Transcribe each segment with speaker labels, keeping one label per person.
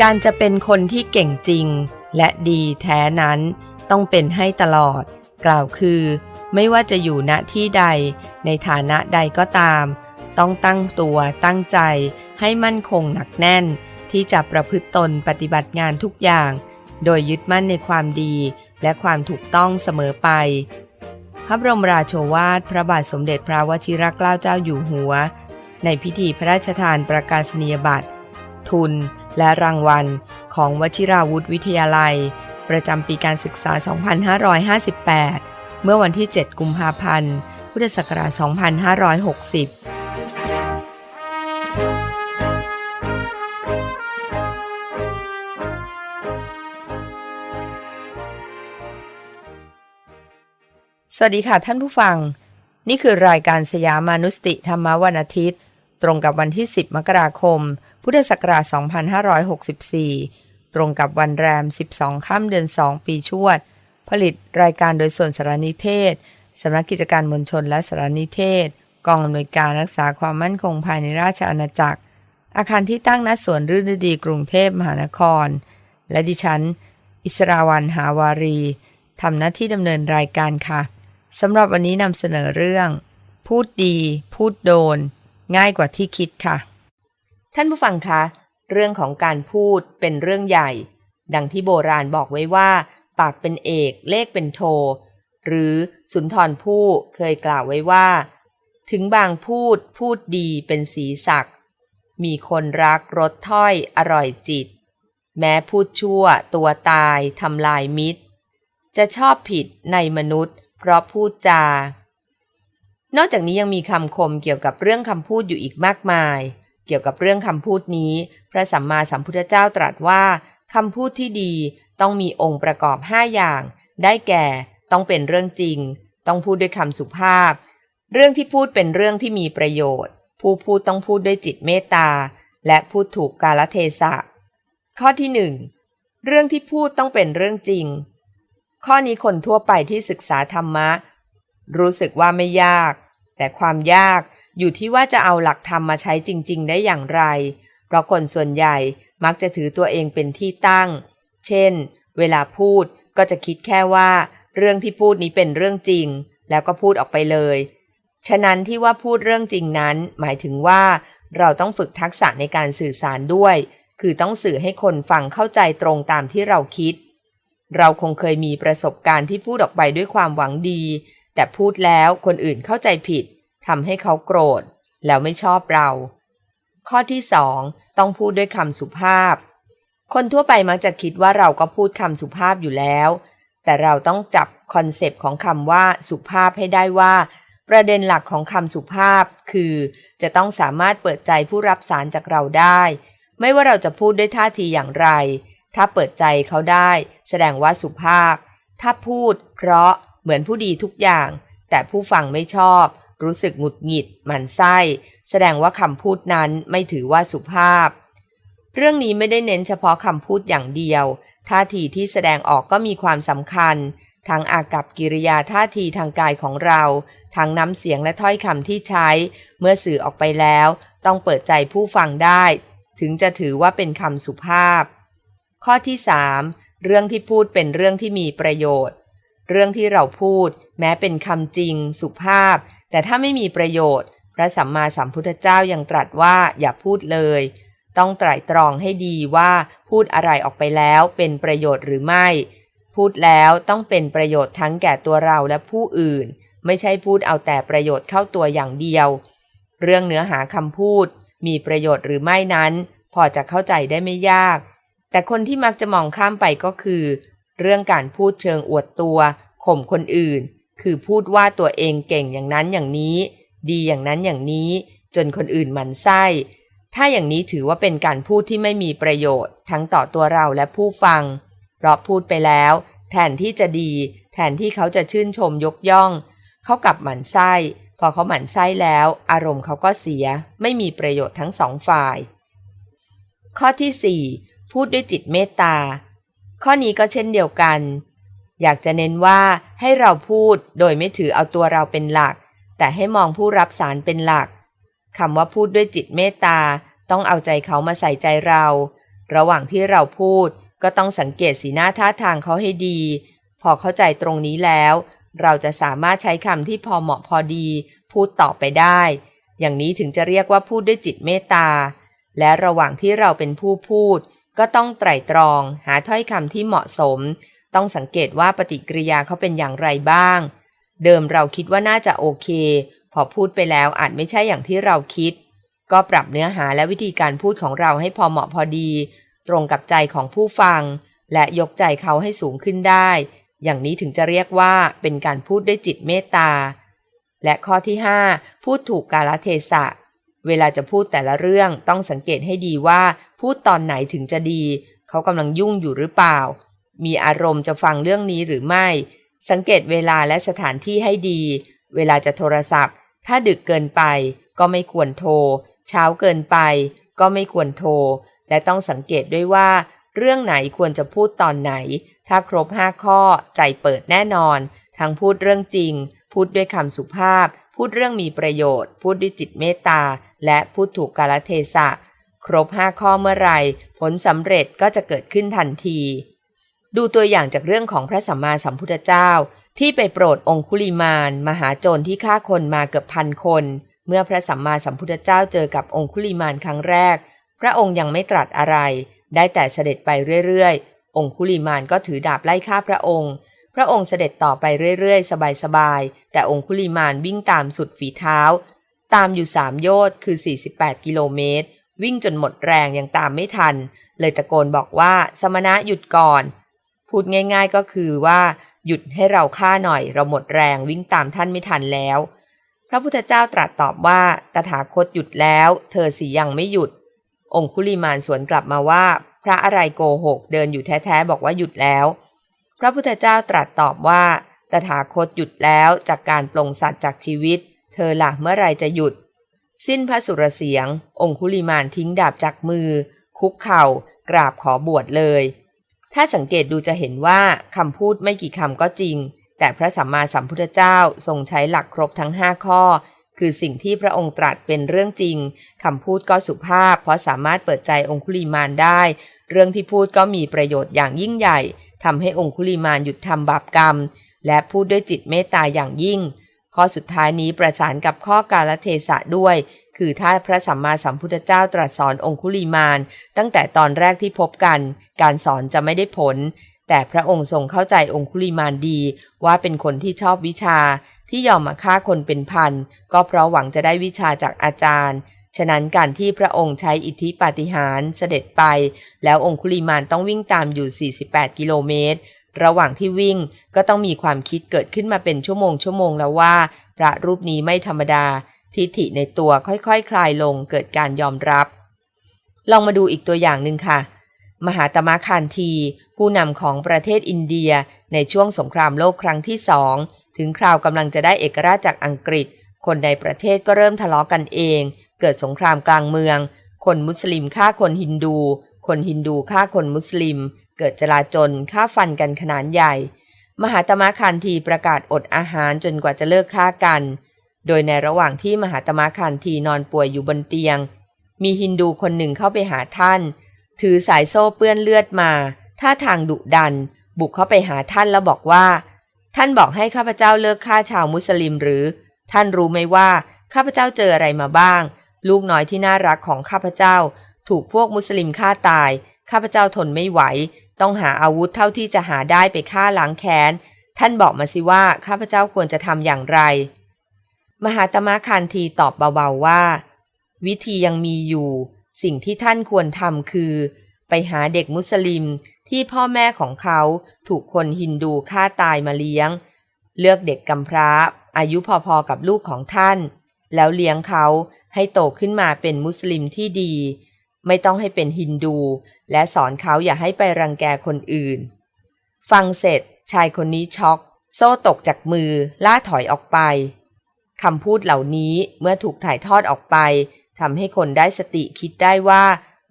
Speaker 1: การจะเป็นคนที่เก่งจริง และดีแท้นั้นต้องเป็นให้ตลอด กล่าวคือ ไม่ว่าจะอยู่ณที่ใด ในฐานะใดก็ตาม ต้องตั้งตัวตั้งใจให้มั่นคงหนักแน่น ที่จะประพฤติตนปฏิบัติงานทุกอย่าง โดยยึดมั่นในความดีและความถูกต้องเสมอไป พระบรมราโชวาท พระบาทสมเด็จพระวชิรเกล้าเจ้าอยู่หัว ในพิธีพระราชทานประกาศนียบัตรทุน และรางวัลของวชิราวุธวิทยาลัย ประจำปีการศึกษา 2558 เมื่อวันที่ 7 กุมภาพันธ์ พุทธศักราช 2560สวัสดีค่ะท่านผู้ฟัง นี่คือรายการสยามานุสติธรรมวันอาทิตย์ ตรงกับวันที่ 10 มกราคม พุทธศักราช 2564 ตรงกับวันแรม 12 ค่ำเดือน 2 ปีชวด ผลิตรายการโดยส่วนสารนิเทศ สำนักกิจการมวลชนและสารนิเทศ กองอำนวยการรักษาความมั่นคงภายในราชอาณาจักร อาคารที่ตั้งณสวนรื่นดีกรุงเทพมหานคร และดิฉัน อิสราวันหาวารีทำหน้าที่ดำเนินรายการค่ะสำหรับวันนี้นำเสนอเรื่อง พูดดี พูดโดน ง่ายกว่าที่คิดค่ะ ท่านผู้ฟังคะ เรื่องของการพูดเป็นเรื่องใหญ่ ดังที่โบราณบอกไว้ว่า ปากเป็นเอกเลขเป็นโท หรือสุนทรภู่เคยกล่าวไว้ว่า ถึงบางพูดพูดดีเป็นสีสัก มีคนรักรสถ้อยอร่อยจิต แม้พูดชั่วตัวตายทำลายมิตร จะชอบผิดในมนุษย์ เพราะพูดจา นอกจากนี้ยังมีคำคมเกี่ยวกับเรื่องคำพูดอยู่อีกมากมาย เกี่ยวกับเรื่องคำพูดนี้ พระสัมมาสัมพุทธเจ้าตรัสว่าคำพูดที่ดีต้องมีองค์ประกอบห้าอย่าง ได้แก่ต้องเป็นเรื่องจริง ต้องพูดด้วยคำสุภาพ เรื่องที่พูดเป็นเรื่องที่มีประโยชน์ ผู้พูดต้องพูดด้วยจิตเมตตา และพูดถูกกาลเทศะ ข้อที่หนึ่งเรื่องที่พูดต้องเป็นเรื่องจริง ข้อนี้คนทั่วไปที่ศึกษาธรรมะ รู้สึกว่าไม่ยาก แต่ความยาก อยู่ที่ว่าจะเอาหลักธรรมมาใช้จริง ๆ ได้อย่างไร เพราะคนส่วนใหญ่มักจะถือตัวเองเป็นที่ตั้ง เช่น เวลาพูดก็จะคิดแค่ว่า เรื่องที่พูดนี้เป็นเรื่องจริง แล้วก็พูดออกไปเลย ฉะนั้นที่ว่าพูดเรื่องจริงนั้น หมายถึงว่า เราต้องฝึกทักษะในการสื่อสารด้วย คือต้องสื่อให้คนฟังเข้าใจตรงตามที่เราคิด เราคงเคยมีประสบการณ์ที่พูดออกไปด้วยความหวังดี แต่พูดแล้วคนอื่นเข้าใจผิด ทำให้เขาโกรธ แล้วไม่ชอบเรา ข้อที่สองต้องพูดด้วยคำสุภาพ คนทั่วไปมักจะคิดว่าเราก็พูดคำสุภาพอยู่แล้ว แต่เราต้องจับคอนเซปต์ของคำว่าสุภาพให้ได้ว่า ประเด็นหลักของคำสุภาพคือ จะต้องสามารถเปิดใจผู้รับสารจากเราได้ ไม่ว่าเราจะพูดด้วยท่าทีอย่างไร ถ้าเปิดใจเขาได้ แสดงว่าสุภาพ ถ้าพูด เพราะเหมือนผู้ดีทุกอย่าง แต่ผู้ฟังไม่ชอบ รู้สึกหงุดหงิด หมันไส้ แสดงว่าคำพูดนั้นไม่ถือว่าสุภาพ เรื่องนี้ไม่ได้เน้นเฉพาะคำพูดอย่างเดียว ท่าทีที่แสดงออกก็มีความสำคัญ ทั้งอากับกิริยาท่าทีทางกายของเรา ทั้งน้ำเสียงและถ้อยคำที่ใช้ เมื่อสื่อออกไปแล้ว ต้องเปิดใจผู้ฟังได้ ถึงจะถือว่าเป็นคำสุภาพ ข้อที่3เรื่องที่พูดเป็นเรื่องที่มีประโยชน์เรื่องที่เราพูด แม้เป็นคำจริง สุภาพ แต่ถ้าไม่มีประโยชน์ พระสัมมาสัมพุทธเจ้ายังตรัสว่าอย่าพูดเลย ต้องไตร่ตรองให้ดีว่าพูดอะไรออกไปแล้วเป็นประโยชน์หรือไม่ พูดแล้วต้องเป็นประโยชน์ทั้งแก่ตัวเราและผู้อื่น ไม่ใช่พูดเอาแต่ประโยชน์เข้าตัวอย่างเดียว เรื่องเนื้อหาคำพูด มีประโยชน์หรือไม่นั้น พอจะเข้าใจได้ไม่ยาก แต่คนที่มักจะมองข้ามไปก็คือ เรื่องการพูดเชิงอวดตัวข่มคนอื่น คือพูดว่าตัวเองเก่งอย่างนั้นอย่างนี้ ดีอย่างนั้นอย่างนี้ จนคนอื่นหมันไส้ ถ้าอย่างนี้ถือว่าเป็นการพูดที่ไม่มีประโยชน์ ทั้งต่อตัวเราและผู้ฟัง เพราะพูดไปแล้ว แทนที่จะดี แทนที่เขาจะชื่นชมยกย่อง เขากลับหมั่นไส้ พอเขาหมั่นไส้แล้ว อารมณ์เขาก็เสีย ไม่มีประโยชน์ทั้งสองฝ่าย ข้อที่ 4 พูดด้วยจิตเมตตา ข้อนี้ก็เช่นเดียวกัน อยากจะเน้นว่าให้เราพูดโดยไม่ถือเอาตัวเราเป็นหลัก แต่ให้มองผู้รับสารเป็นหลักคำว่าพูดด้วยจิตเมตตาต้องเอาใจเขามาใส่ใจเรา ระหว่างที่เราพูดก็ต้องสังเกตสีหน้าท่าทางเขาให้ดี พอเข้าใจตรงนี้แล้ว เราจะสามารถใช้คำที่พอเหมาะพอดี พูดต่อไปได้ อย่างนี้ถึงจะเรียกว่าพูดด้วยจิตเมตตา และระหว่างที่เราเป็นผู้พูด ก็ต้องไตร่ตรอง หาถ้อยคำที่เหมาะสม ต้องสังเกตว่าปฏิกิริยาเขาเป็นอย่างไรบ้าง เดิมเราคิดว่าน่าจะโอเค พอพูดไปแล้วอาจไม่ใช่อย่างที่เราคิด ก็ปรับเนื้อหาและวิธีการพูดของเราให้พอเหมาะพอดี ตรงกับใจของผู้ฟัง และยกใจเขาให้สูงขึ้นได้ อย่างนี้ถึงจะเรียกว่าเป็นการพูดด้วยจิตเมตตา และข้อที่ 5 พูดถูกกาลเทศะเวลาจะพูดแต่ละเรื่องต้องสังเกตให้ดีว่า พูดตอนไหนถึงจะดี เขากำลังยุ่งอยู่หรือเปล่า มีอารมณ์จะฟังเรื่องนี้หรือไม่ สังเกตเวลาและสถานที่ให้ดี เวลาจะโทรศัพท์ ถ้าดึกเกินไปก็ไม่ควรโทร เช้าเกินไปก็ไม่ควรโทร และต้องสังเกตด้วยว่า เรื่องไหนควรจะพูดตอนไหน ถ้าครบห้าข้อใจเปิดแน่นอน ทั้งพูดเรื่องจริง พูดด้วยคำสุภาพ พูดเรื่องมีประโยชน์ พูดด้วยจิตเมตตา และพูดถูกกาลเทศะ ครบห้าข้อเมื่อไหร่ ผลสำเร็จก็จะเกิดขึ้นทันที ดูตัวอย่างจากเรื่องของพระสัมมาสัมพุทธเจ้า ที่ไปโปรดองคุลิมาน มหาโจรที่ฆ่าคนมาเกือบพันคน เมื่อพระสัมมาสัมพุทธเจ้าเจอกับองคุลิมานครั้งแรก พระองค์ยังไม่ตรัสอะไร ได้แต่เสด็จไปเรื่อยๆ องคุลิมานก็ถือดาบไล่ฆ่าพระองค์ พระองค์เสด็จต่อไปเรื่อยๆ สบายๆ แต่องคุลิมานวิ่งตามสุดฝีเท้า ตามอยู่สามโยชน์คือ 48 กิโลเมตร วิ่งจนหมดแรงยังตามไม่ทัน เลยตะโกนบอกว่าสมณะหยุดก่อน พูดง่าย ๆก็คือว่าหยุดให้เราฆ่าหน่อยเราหมดแรงวิ่งตามท่านไม่ทันแล้ว พระพุทธเจ้าตรัสตอบว่าตถาคตหยุดแล้ว เธอสิยังไม่หยุด องคุลิมานสวนกลับมาว่า พระอะไรโกหกเดินอยู่แท้ๆบอกว่าหยุดแล้ว พระพุทธเจ้าตรัสตอบว่า ตถาคตหยุดแล้วจากการปลงสัตว์จากชีวิต เธอละเมื่อไรจะหยุด สิ้นพระสุรเสียง องคุลิมานทิ้งดาบจากมือ คุกเข่ากราบขอบวชเลย ถ้าสังเกตดูจะเห็นว่าคำพูดไม่กี่คำก็จริง แต่พระสัมมาสัมพุทธเจ้าทรงใช้หลักครบทั้งห้าข้อ คือสิ่งที่พระองค์ตรัสเป็นเรื่องจริงคำพูดก็สุภาพ เพราะสามารถเปิดใจองคุลิมานได้ เรื่องที่พูดก็มีประโยชน์อย่างยิ่งใหญ่ทำให้องคุลิมานหยุดทำบาปกรรม และพูดด้วยจิตเมตตาอย่างยิ่ง ข้อสุดท้ายนี้ประสานกับข้อกาลเทศะด้วย คือถ้าพระสัมมาสัมพุทธเจ้าตรัสสอนองคุลิมานตั้งแต่ตอนแรกที่พบกัน การสอนจะไม่ได้ผล แต่พระองค์ทรงเข้าใจองคุลิมานดี ว่าเป็นคนที่ชอบวิชาที่ยอมมาฆ่าคนเป็นพัน ก็เพราะหวังจะได้วิชาจากอาจารย์ ฉะนั้นการที่พระองค์ใช้อิทธิปาฏิหาริย์เสด็จไป แล้วองคุลิมานต้องวิ่งตามอยู่ 48 กิโลเมตร ระหว่างที่วิ่งก็ต้องมีความคิดเกิดขึ้นมาเป็นชั่วโมงชั่วโมงแล้วว่า พระรูปนี้ไม่ธรรมดา ทิฐิในตัวค่อยๆคคลายลงเกิดการยอมรับ ลองมาดูอีกตัวอย่างหนึ่งค่ะ มหาตมะคานที ผู้นำของประเทศอินเดียในช่วงสงครามโลกครั้งที่สองถึงคราวกำลังจะได้เอกราชจากอังกฤษ คนในประเทศก็เริ่มทะเลาะกันเอง เกิดสงครามกลางเมือง คนมุสลิมฆ่าคนฮินดู คนฮินดูฆ่าคนมุสลิม เกิดจลาจลฆ่าฟันกันขนาดใหญ่ มหาตมะคานทีประกาศอดอาหารจนกว่าจะเลิกฆ่ากัน โดยในระหว่างที่มหาตมะคานทีนอนป่วยอยู่บนเตียง มีฮินดูคนหนึ่งเข้าไปหาท่าน ถือสายโซ่เปื้อนเลือดมา ท่าทางดุดัน บุกเข้าไปหาท่านแล้วบอกว่า ท่านบอกให้ข้าพเจ้าเลิกฆ่าชาวมุสลิมหรือ ท่านรู้ไหมว่าข้าพเจ้าเจออะไรมาบ้าง ลูกน้อยที่น่ารักของข้าพเจ้า ถูกพวกมุสลิมฆ่าตายข้าพเจ้าทนไม่ไหว ต้องหาอาวุธเท่าที่จะหาได้ไปฆ่าล้างแค้น ท่านบอกมาสิว่าข้าพเจ้าควรจะทำอย่างไร มหาตมะคานทีตอบเบาๆว่า วิธียังมีอยู่ สิ่งที่ท่านควรทำคือ ไปหาเด็กมุสลิมที่พ่อแม่ของเขาถูกคนฮินดูฆ่าตายมาเลี้ยง เลือกเด็กกำพร้า อายุพอๆกับลูกของท่าน แล้วเลี้ยงเขาให้โตขึ้นมาเป็นมุสลิมที่ดี ไม่ต้องให้เป็นฮินดู และสอนเขาอย่าให้ไปรังแกคนอื่น ฟังเสร็จชายคนนี้ช็อก โซ่ตกจากมือล่าถอยออกไปคำพูดเหล่านี้เมื่อถูกถ่ายทอดออกไปทำให้คนได้สติคิดได้ว่า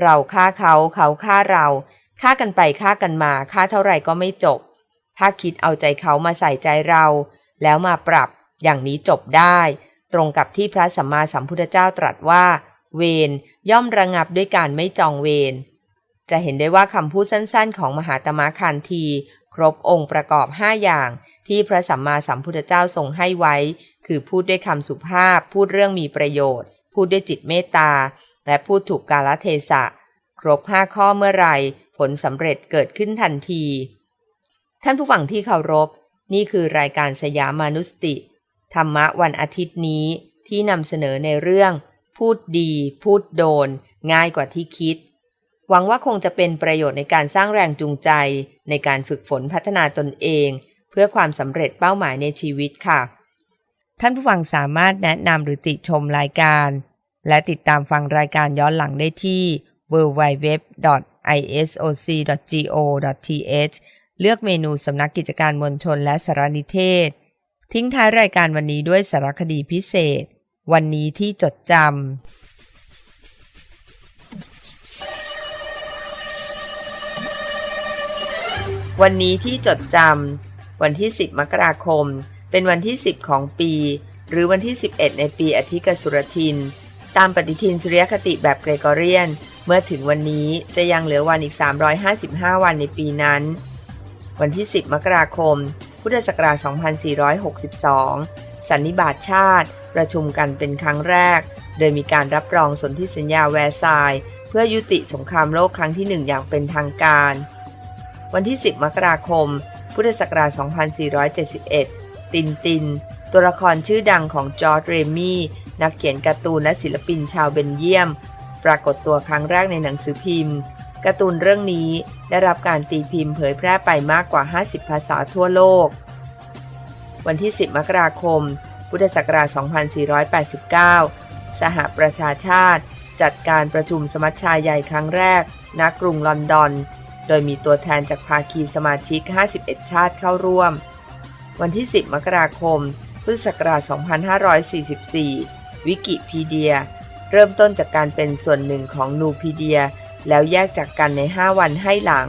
Speaker 1: เราฆ่าเขาเขาฆ่าเราฆ่ากันไปฆ่ากันมาฆ่าเท่าไหร่ก็ไม่จบ ถ้าคิดเอาใจเขามาใส่ใจเรา แล้วมาปรับอย่างนี้จบได้ ตรงกับที่พระสัมมาสัมพุทธเจ้าตรัสว่า เวร ย่อมระงับด้วยการไม่จองเวร จะเห็นได้ว่าคำพูดสั้นๆ ของมหาตมะคานที ครบองค์ประกอบ 5 อย่าง ที่พระสัมมาสัมพุทธเจ้าทรงให้ไว้ คือพูดด้วยคำสุภาพ พูดเรื่องมีประโยชน์ พูดด้วยจิตเมตตา และพูดถูกกาลเทศะ ครบ 5 ข้อเมื่อไหร่ผลสำเร็จเกิดขึ้นทันที ท่านผู้ฟังที่เคารพ นี่คือรายการสยามมานุสติ ธรรมะวันอาทิตย์นี้ที่นำเสนอในเรื่อง พูดดี พูดโดน ง่ายกว่าที่คิด หวังว่าคงจะเป็นประโยชน์ในการสร้างแรงจูงใจ ในการฝึกฝนพัฒนาตนเอง เพื่อความสำเร็จเป้าหมายในชีวิตค่ะ ท่านผู้ฟังสามารถแนะนำหรือติชมรายการ และติดตามฟังรายการย้อนหลังได้ที่ www.isoc.go.th เลือกเมนูสำนักกิจการมวลชนและสารนิเทศ ทิ้งท้ายรายการวันนี้ด้วยสารคดีพิเศษ วันนี้ที่จดจำวันนี้ที่จดจำวันที่ 10 มกราคม เป็นวันที่ 10 ของปี หรือวันที่ 11 ในปีอธิกสุรทิน ตามปฏิทินสุริยคติแบบเกรกอเรียน เมื่อถึงวันนี้จะยังเหลือวันอีก 355 วันในปีนั้น วันที่ 10 มกราคม พุทธศักราช 2462 สันนิบาตชาติ ประชุมกันเป็นครั้งแรก โดยมีการรับรองสนธิสัญญาแวร์ซายน์เพื่อยุติสงครามโลกครั้งที่หนึ่งอย่างเป็นทางการ วันที่ 10 มกราคม พุทธศักราช 2471 ตินติน ตัวละครชื่อดังของจอร์จเรมี่ นักเขียนการ์ตูนและศิลปินชาวเบนเยียม ปรากฏตัวครั้งแรกในหนังสือพิมพ์การ์ตูนเรื่องนี้ได้รับการตีพิมพ์เผยแพร่ไปมากกว่า 50 ภาษาทั่วโลก วันที่ 10 มกราคม พุทธศักราช 2489 สหประชาชาติ จัดการประชุมสมัชชาใหญ่ครั้งแรก ณ กรุงลอนดอน โดยมีตัวแทนจากภาคีสมาชิก 51 ชาติเข้าร่วม วันที่ 10 มกราคม พุทธศักราช 2544 วิกิพีเดีย เริ่มต้นจากการเป็นส่วนหนึ่งของนูพีเดีย แล้วแยกจากกันใน 5 วันให้หลัง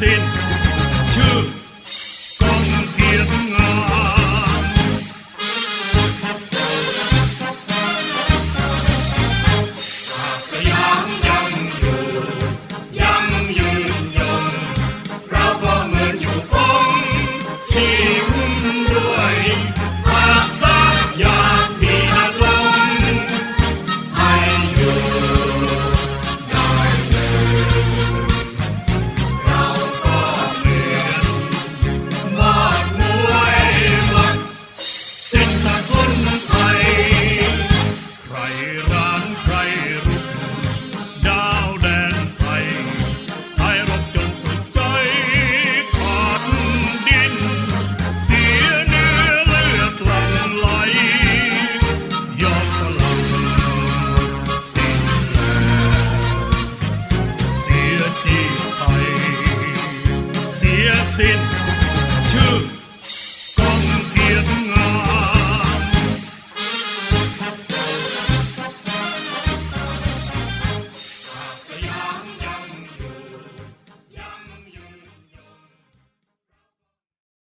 Speaker 1: sin.